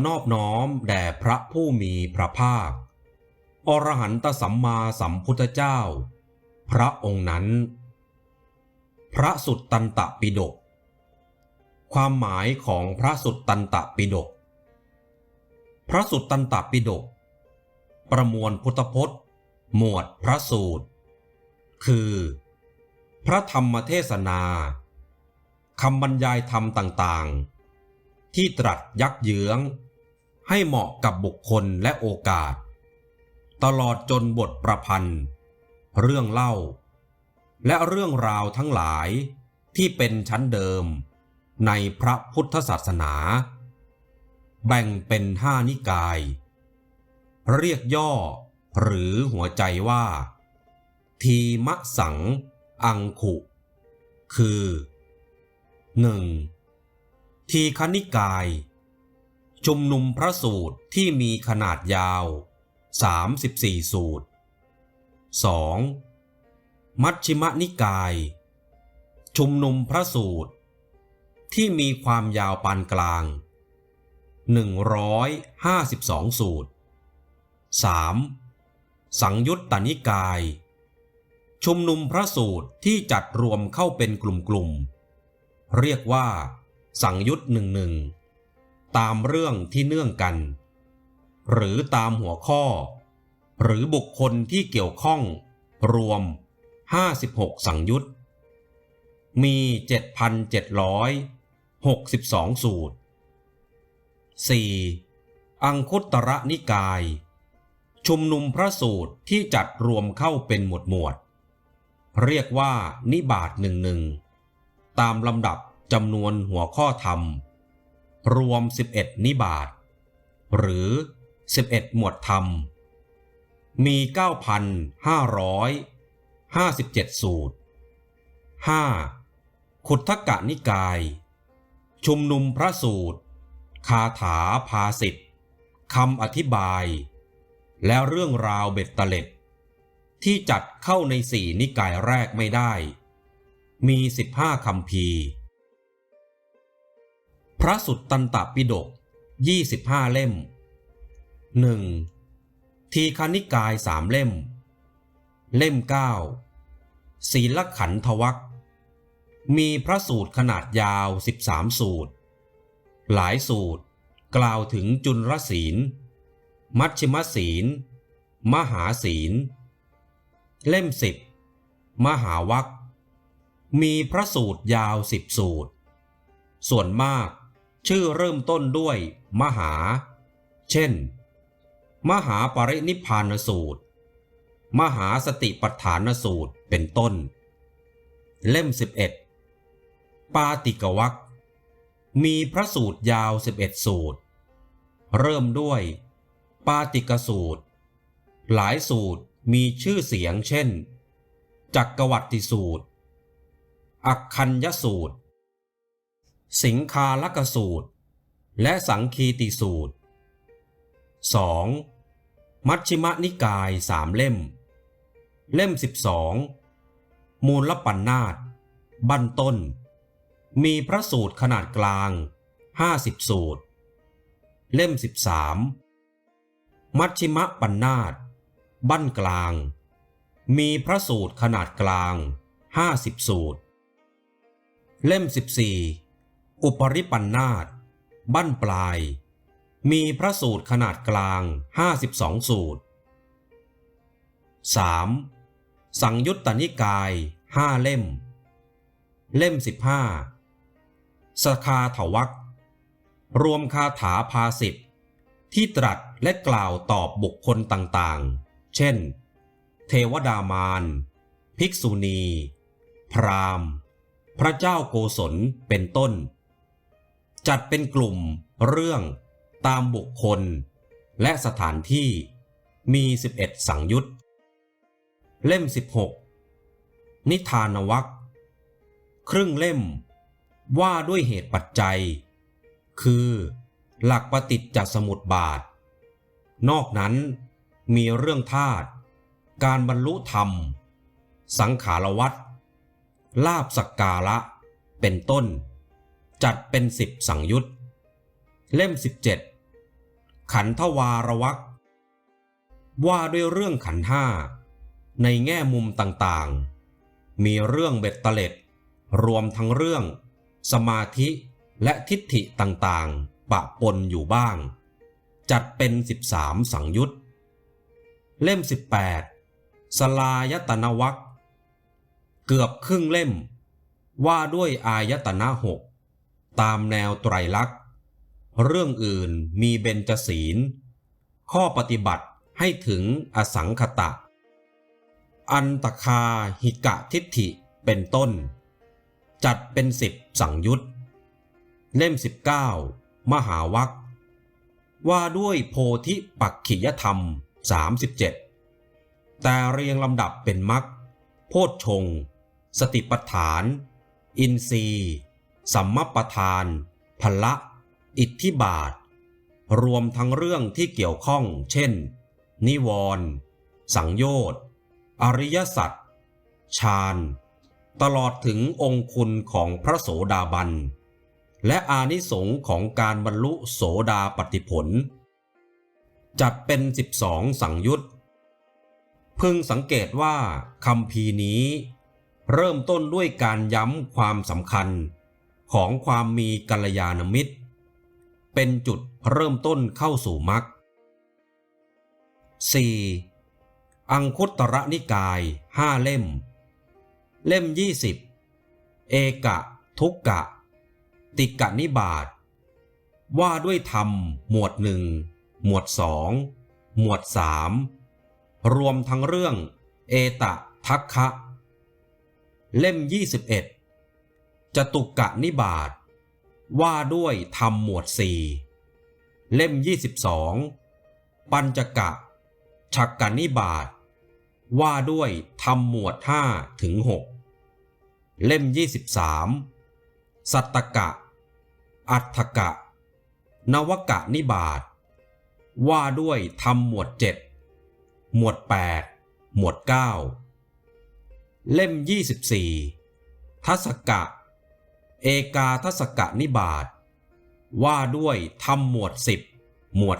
ขอนอบน้อมแด่พระผู้มีพระภาค อรหันตสัมมาสัมพุทธเจ้า พระองค์นั้น พระสุตตันตปิฎกความหมายของพระสุตตันตปิฎกพระสุตตันตปิฎกประมวลพุทธพจน์ หมวดพระสูตร คือ พระธรรมเทศนาคำบรรยายธรรมต่างๆ ที่ตรัสยักเยื้อง ให้เหมาะกับบุคคลและโอกาส ตลอดจนบทประพันธ์ เรื่องเล่า และเรื่องราวทั้งหลายที่เป็นชั้นเดิม ในพระพุทธศาสนา แบ่งเป็นห้านิกาย เรียกย่อหรือหัวใจว่า ทีมะสัง อังคุคือ 1. ทีคณิกาย ชุมนุมพระสูตรที่มีขนาดยาว 34 สูตร 2. มัชชิมนิกาย ชุมนุมพระสูตร ที่มีความยาวปานกลาง 152 สูตร 3. สังยุตตนิกาย ชุมนุมพระสูตรที่จัดรวมเข้าเป็นกลุ่มๆเรียกว่า สังยุตหนึ่งหนึ่ง ตามเรื่องที่เนื่องกัน หรือตามหัวข้อ หรือบุคคลที่เกี่ยวข้อง รวม 56 สังยุตมี 7,762 สูตร 4. อังคุตระนิกาย ชุมนุมพระสูตรที่จัดรวมเข้าเป็นหมวดหมวด เรียกว่านิบาตหนึ่งหนึ่งตามลำดับจำนวนหัวข้อธรรม รวม 11 นิบาตหรือ 11 หมวดธรรม มี 9,557 สูตร 5. ขุททกะนิกาย ชุมนุมพระสูตร คาถาภาสิทธิ์คำอธิบาย และเรื่องราวเบ็ดเตล็ด ที่จัดเข้าในสี่นิกายแรกไม่ได้ มีสิบห้าคำพีร์ พระสุตตันตปิฎกยี่สิบห้าเล่มหนึ่งทีคณิกายสามเล่ม เล่มเก้าศีลขันธวัคมีพระสูตรขนาดยาวสิบสามสูตร หลายสูตรกล่าวถึงจุลศีล มัชชิมศีล มหาศีล เล่มสิบมหาวัคมีพระสูตรยาวสิบสูตร ส่วนมาก ชื่อเริ่มต้นด้วย มหา เช่น มหาปรินิพพานสูตร มหาสติปัฏฐานสูตรเป็นต้น เล่ม 11 ปาติกวักมีพระสูตรยาว 11 สูตร เริ่มด้วย ปาติกสูตร หลายสูตรมีชื่อเสียงเช่น จักรวัติสูตร อักคัญยสูตร สิงคาลกสูตร และสังคีติสูตร 2. มัชชิมนิกายสามเล่ม เล่ม 12 มูลปัญนาตบั้นต้น มีพระสูตรขนาดกลาง 50 สูตร เล่ม 13 มัชชิมปัญนาตบั้นกลาง มีพระสูตรขนาดกลาง 50 สูตร เล่ม 14 อุปริปันนาตบั้นปลาย มีพระสูตรขนาดกลาง 52 สูตร 3. สังยุตตนิกาย5เล่ม เล่ม 15 สคาถวักรวมคาถาภาสิทธิ์ที่ตรัสและกล่าวตอบบุคคลต่างๆ เช่น เทวดามาร ภิกษุณี พราหมณ์ พระเจ้าโกศลเป็นต้น จัดเป็นกลุ่ม เรื่องตามบุคคล และสถานที่มี 11 สังยุตเล่ม 16 นิทานวักครึ่งเล่ม ว่าด้วยเหตุปัจจัย คือ หลักปฏิจจสมุติบาท นอกนั้นมีเรื่องธาตุการบรรลุธรรม สังขารวัตรลาบสักการะ เป็นต้น จัดเป็นสิบสังยุตเล่มขันธวารวักว่าด้วยเรื่องขันห้าในแง่มุมต่างๆ มีเรื่องเบ็ดเตล็ด รวมทั้งเรื่อง สมาธิและทิฏฐิต่างๆ ปะปนอยู่บ้าง จัดเป็น 13 สังยุตเล่ม 18 สลายตนวักเกือบครึ่งเล่ม ว่าด้วยอายตนะหก ตามแนวไตรลักษณ์ เรื่องอื่นมีเบญจศีล ข้อปฏิบัติให้ถึงอสังขตะ อันตคาหิกะทิฏฐิเป็นต้น จัดเป็นสิบสังยุตเล่ม 19 มหาวัคว่าด้วยโพธิปักขิยธรรม 37 แต่เรียงลำดับเป็นมัคโพชฌงสติปัฏฐาน อินทรีย์ สัมมปทาน พละ อิทธิบาท รวมทั้งเรื่องที่เกี่ยวข้อง เช่น นิวรณ์สังโยชน์อริยสัจฌานตลอดถึงองคุณของพระโสดาบัน และอานิสงค์ของการบรรลุโสดาปติผล จัดเป็น 12 สังยุตพึงสังเกตว่าคำพีนี้ เริ่มต้นด้วยการย้ำความสำคัญ ของความมีกัลยาณมิตร เป็นจุดเริ่มต้นเข้าสู่มรรค 4. อังคุตระนิกายห้าเล่ม เล่ม 20 เอกะ ทุกกะ ติกะนิบาตว่าด้วยธรรมหมวดหนึ่งหมวดสองหมวดสามรวมทั้งเรื่อง เอตะทักคะ เล่ม 21 จตุกะนิบาตว่าด้วยธรรมหมวดสี่เล่ม 22 ปัญจกะฉักกะนิบาตว่าด้วยธรรมหมวดห้าถึงหกเล่ม 23 สัตตกะ อัฏฐกะ นวกะนิบาตว่าด้วยธรรมหมวดเจ็ดหมวด 8 หมวด 9 เล่ม 24 ทัศกะ เอกาทศกะนิบาตว่าด้วยธรรมหมวด10หมวด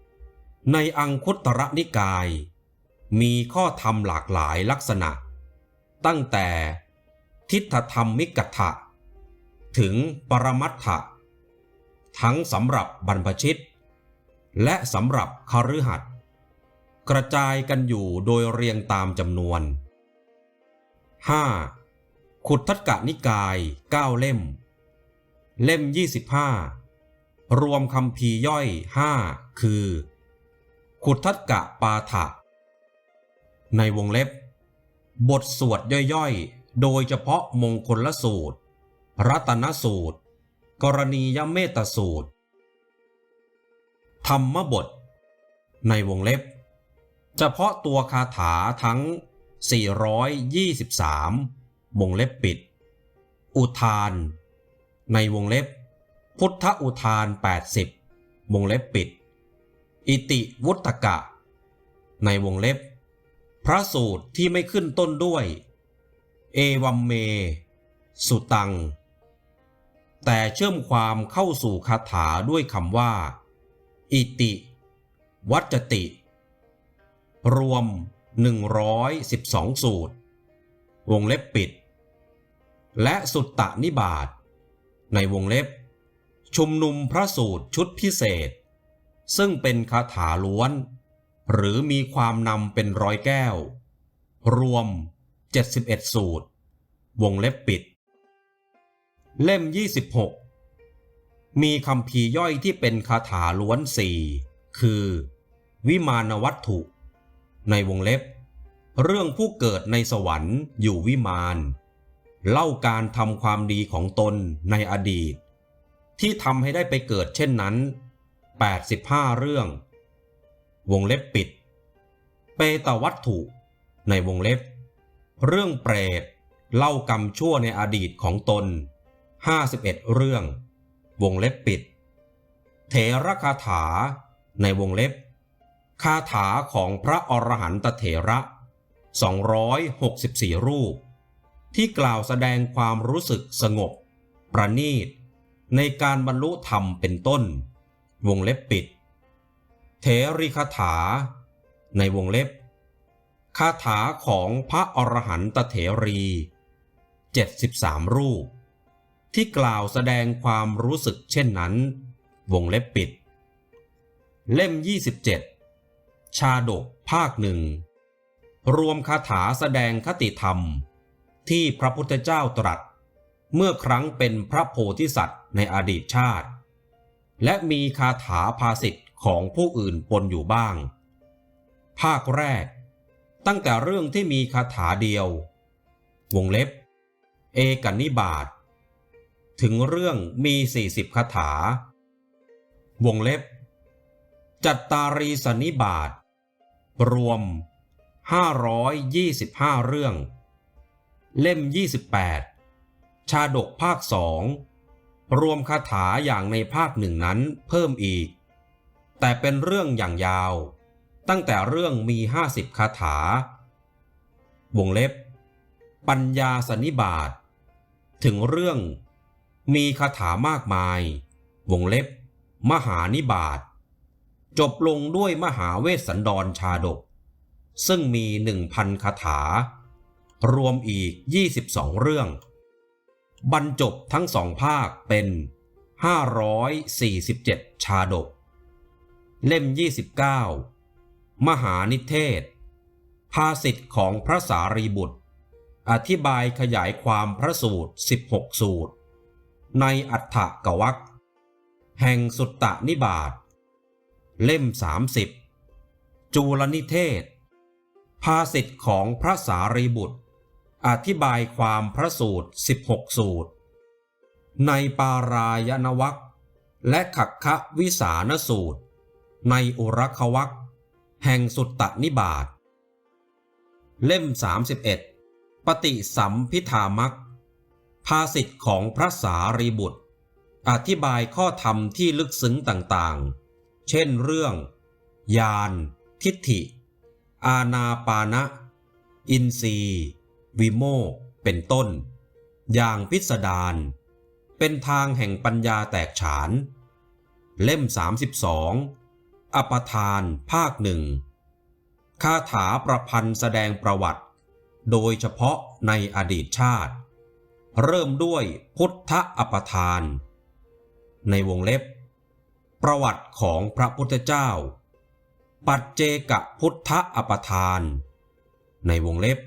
11ในอังคุตระนิกาย มีข้อธรรมหลากหลายลักษณะ ตั้งแต่ทิฏฐธรรมมิกถะ ถึงปรมัตถะ ทั้งสำหรับบรรพชิต และสำหรับคฤหัสถ์กระจายกันอยู่โดยเรียงตามจำนวน 5. ขุททักกะนิกาย 9 เล่ม เล่ม 25 รวมคำพีย่อย 5 คือ ขุททักกะปาฐะในวงเล็บ บทสวดย่อยๆ โดยเฉพาะมงคลละสูตร รัตนสูตร กรณียเมตสูตร ธรรมบท ในวงเล็บ เฉพาะตัวคาถาทั้ง 423 วงเล็บปิด อุทาน ในวงเล็บ พุทธอุทาน 80 วงเล็บปิด อิติวุตกะ ในวงเล็บ พระสูตรที่ไม่ขึ้นต้นด้วย เอวัมเม สุตัง แต่เชื่อมความเข้าสู่คาถาด้วยคำว่า อิติ วัจติ รวม 112 สูตร วงเล็บปิด และสุตตะนิบาตในวงเล็บ ชุมนุมพระสูตรชุดพิเศษ ซึ่งเป็นคาถาล้วน หรือมีความนำเป็นร้อยแก้ว รวม 71 สูตร วงเล็บปิด เล่ม 26 มีคำพีย่อยที่เป็นคาถาล้วนสี่คือ วิมานวัตถุ ในวงเล็บ เรื่องผู้เกิดในสวรรค์อยู่วิมาน เล่าการทำความดีของตนในอดีต ที่ทำให้ได้ไปเกิดเช่นนั้น 85 เรื่อง วงเล็บปิด เปตวัตถุ ในวงเล็บ เรื่องเปรตเล่ากรรมชั่วในอดีตของตน 51 เรื่อง วงเล็บปิด เถระคาถา ในวงเล็บ คาถาของพระอรหันตเถระ 264 รูป ที่กล่าวแสดงความรู้สึกสงบ ประณีต ในการบรรลุธรรมเป็นต้น วงเล็บปิด เถริคาถา ในวงเล็บคาถาของพระอรหันตเถรี 73 รูป ที่กล่าวแสดงความรู้สึกเช่นนั้น วงเล็บปิด เล่ม 27 ชาดกภาคหนึ่ง รวมคาถาแสดงคติธรรม ที่พระพุทธเจ้าตรัส เมื่อครั้งเป็นพระโพธิสัตว์ในอดีตชาติ และมีคาถาภาษิตของผู้อื่นปนอยู่บ้าง ภาคแรก ตั้งแต่เรื่องที่มีคาถาเดียว วงเล็บ เอกนิบาตถึงเรื่องมี 40 คาถา วงเล็บ จัตตารีสนิบาตรวม 525 เรื่อง เล่ม 28 ชาดกภาคสองรวมคาถาอย่างในภาคหนึ่งนั้นเพิ่มอีก แต่เป็นเรื่องอย่างยาว ตั้งแต่เรื่องมี 50 คาถา วงเล็บ ปัญญาสนิบาต ถึงเรื่อง มีคาถามากมาย วงเล็บ มหานิบาต จบลงด้วยมหาเวสสันดรชาดก ซึ่งมีหนึ่งพันคาถา รวมอีก 22 เรื่อง บรรจบทั้งสองภาคเป็น 547 ชาดก เล่ม 29 มหานิเทศ ภาสิทธิ์ของพระสารีบุตร อธิบายขยายความพระสูตร 16 สูตร ในอัฏฐกวักแห่งสุตตนิบาตเล่ม 30 จูลนิเทศ ภาสิทธิ์ของพระสารีบุตร อธิบายความพระสูตร 16 สูตร ในปารายณวักและขักคะวิสานสูตร ในอุรควักแห่งสุตตนิบาตเล่ม 31 ปฏิสัมพิธามักภาสิทธิ์ของพระสารีบุตร อธิบายข้อธรรมที่ลึกซึ้งต่างๆ เช่นเรื่องญาณทิฏฐิ อาณาปานะ อินทรีย์ วิโมกเป็นต้น อย่างพิสดารเป็นทางแห่งปัญญาแตกฉาน เล่ม 32 อปทานภาคหนึ่งคาถาประพันธ์แสดงประวัติ โดยเฉพาะในอดีตชาติ เริ่มด้วยพุทธอปทาน ในวงเล็บ ประวัติของพระพุทธเจ้า ปัจเจกพุทธอปทาน ในวงเล็บ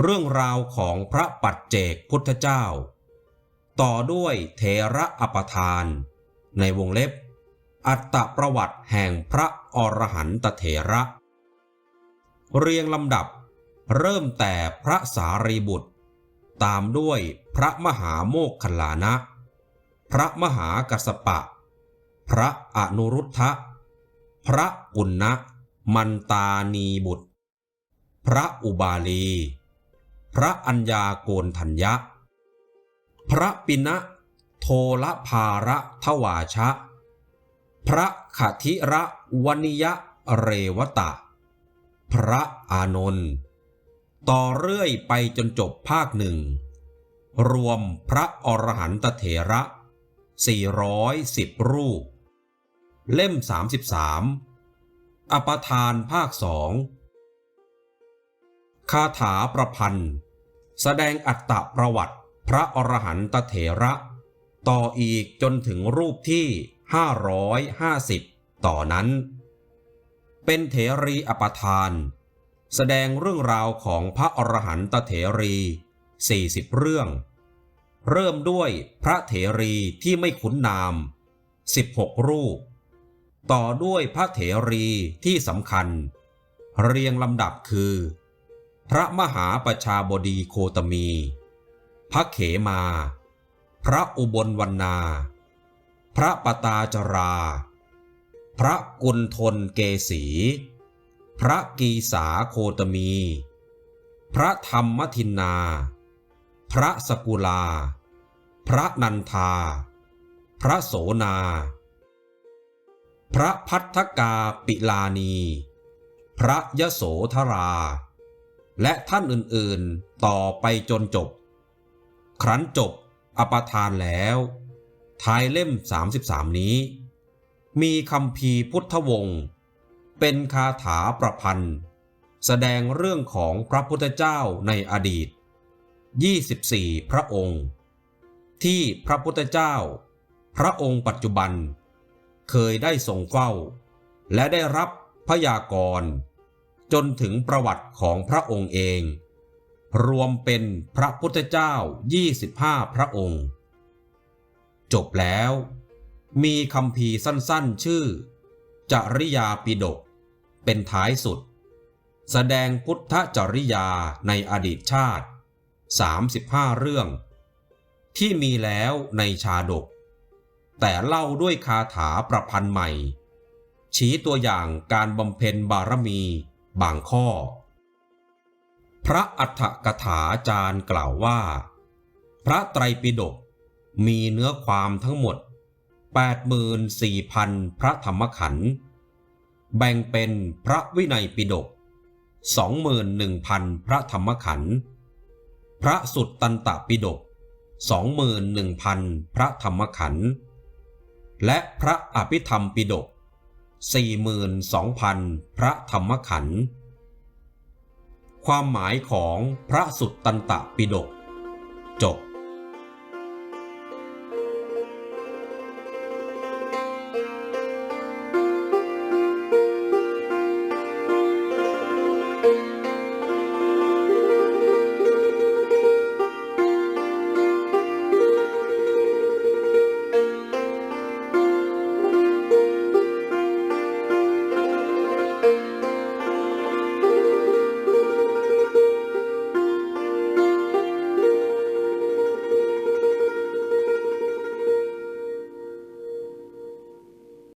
เรื่องราวของพระปัจเจกพุทธเจ้า ต่อด้วยเทระอปทาน ในวงเล็บ อัตตประวัติแห่งพระอรหันตเถระ เรียงลำดับเริ่มแต่พระสารีบุตร ตามด้วยพระมหาโมคคัลานะ พระมหากัสปะ พระอนุรุทธะ พระปุณณะมันตานีบุตร พระอุบาลี พระอัญญาโกนทัญญะ พระปินะโทละภาระทวาชะ พระขทิระวนิยะเรวตะ พระอานนท์ต่อเรื่อยไปจนจบภาคหนึ่ง รวมพระอรหันตเถระ 410 รูป เล่ม 33 อปทานภาคสองคาถาประพันธ์ แสดงอัตตประวัติพระอรหันตเถระ ต่ออีกจนถึงรูปที่ 550 ต่อนั้น เป็นเถรีอปทาน แสดงเรื่องราวของพระอรหันตเถรี 40 เรื่อง เริ่มด้วยพระเถรีที่ไม่คุ้นนาม 16 รูป ต่อด้วยพระเถรีที่สำคัญ เรียงลำดับคือ พระมหาประชาบดีโคตมี พระเขมา พระอุบลวรรณา พระปตาจรา พระกุณฑลเกษี พระกีสาโคตมี พระธรรมทินนา พระสกุลา พระนันทา พระโสนา พระพัทธกาปิลานี พระยโสธรา และท่านอื่นๆต่อไปจนจบ ครั้นจบอปทานแล้ว ท้ายเล่ม 33 นี้ มีคำพีพุทธวงศ์เป็นคาถาประพันธ์ แสดงเรื่องของพระพุทธเจ้าในอดีต 24 พระองค์ ที่พระพุทธเจ้า พระองค์ปัจจุบัน เคยได้ทรงเฝ้า และได้รับพยากรณ์ จนถึงประวัติของพระองค์เอง รวมเป็นพระพุทธเจ้า 25 พระองค์ จบแล้ว มีคำพีสั้นๆ ชื่อ จริยาปิฎกเป็นท้ายสุด แสดงพุทธจริยาในอดีตชาติ 35 เรื่อง ที่มีแล้วในชาดก แต่เล่าด้วยคาถาประพันธ์ใหม่ชี้ตัวอย่างการบำเพ็ญบารมี บางข้อ พระอัฏฐกถาจารย์กล่าวว่า พระไตรปิฎกมีเนื้อความทั้งหมด 84,000 พระธรรมขันธ์แบ่งเป็นพระวินัยปิฎก21,000 พระธรรมขันธ์พระสุตตันตปิฎก21,000 พระธรรมขันธ์และพระอภิธรรมปิฎก 42,000 พระธรรมขันธ์ความหมายของพระสุตตันตปิฎกจบ